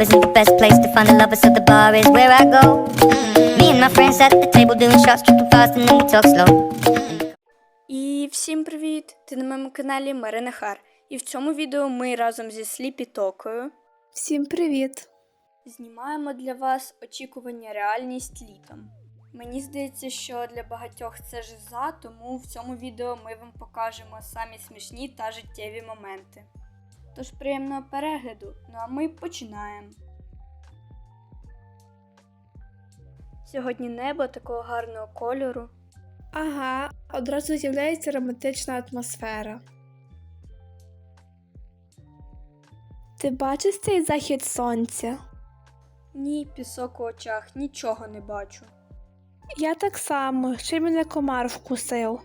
isn't the best place to find a lover, so the bar is where I go. Me and my friends at the table doing shots, tripping fast, and then we talk slow. І всім привіт! Ти на моєму каналі Марина Хар. І в цьому відео ми разом зі Сліпі Токою Всім привіт! знімаємо для вас очікування реальність літом. Мені здається, що для багатьох це жиза, тому в цьому відео ми вам покажемо самі смішні та життєві моменти. Тож приємного перегляду, ну а ми починаємо. Сьогодні небо такого гарного кольору. Ага, одразу з'являється романтична атмосфера. Ти бачиш цей захід сонця? Ні пісок у очах, нічого не бачу. Я так само, ще мене комар вкусив.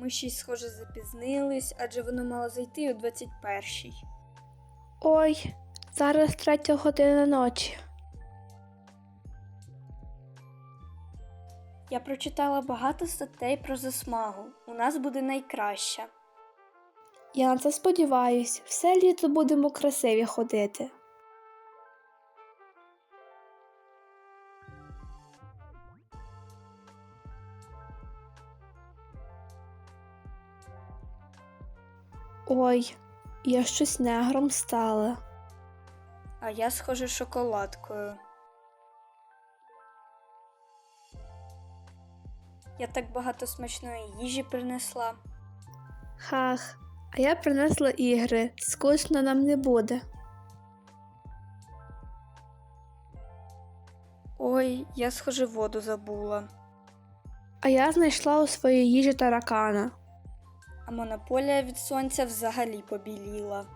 Ми ще й схоже запізнились, адже воно мало зайти о 21-й. Ой, зараз третя година ночі. Я прочитала багато статей про засмагу. У нас буде найкраща. Я на це сподіваюсь, все літо будемо красиві ходити. Ой, я щось негром стала. А я схоже шоколадкою. Я так багато смачної їжі принесла. Хах, а я принесла ігри. Скучно нам не буде. Ой, я схоже воду забула. А я знайшла у своїй їжі таракана. А монополія від сонця взагалі побіліла.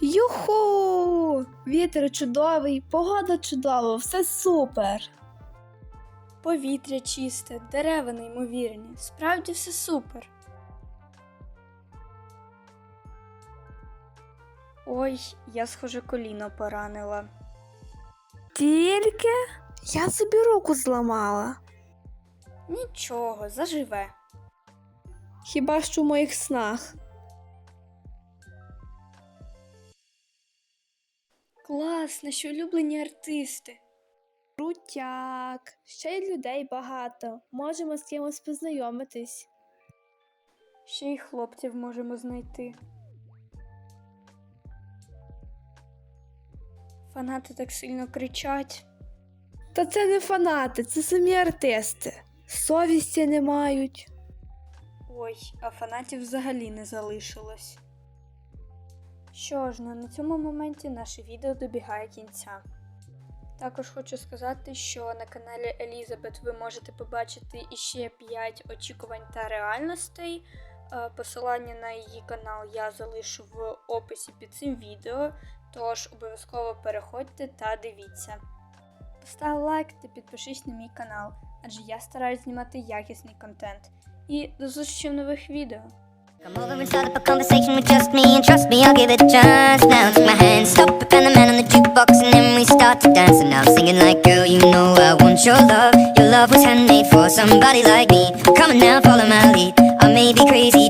Юху! Вітер чудовий, погода чудова, все супер. Повітря чисте, дерева неймовірні. Справді все супер. Ой, я схоже коліно поранила. Тільки я собі руку зламала. Нічого, заживе. Хіба що в моїх снах. Клас, наші улюблені артисти. Крутяк, ще й людей багато. Можемо з кимось познайомитись. Ще й хлопців можемо знайти. Фанати так сильно кричать. Та це не фанати, це самі артисти. Совісті не мають. Ой, а фанатів взагалі не залишилось. Що ж, ну на цьому моменті наше відео добігає кінця. Також хочу сказати, що на каналі Елізабет ви можете побачити іще 5 очікувань та реальностей. Е, Посилання на її канал я залишу в описі під цим відео, тож обов'язково переходьте та дивіться. Постав лайк та підпишись на мій канал, адже я стараюсь знімати якісний контент. І до зустрічі в нових відео. Come over and start up a conversation with just me, and trust me, I'll give it a chance. Now take my hand, stop it, and the man on the jukebox, and then we start to dance. And I'm singing like, girl, you know I want your love. Your love was handmade for somebody like me. Come on now, follow my lead. I may be crazy,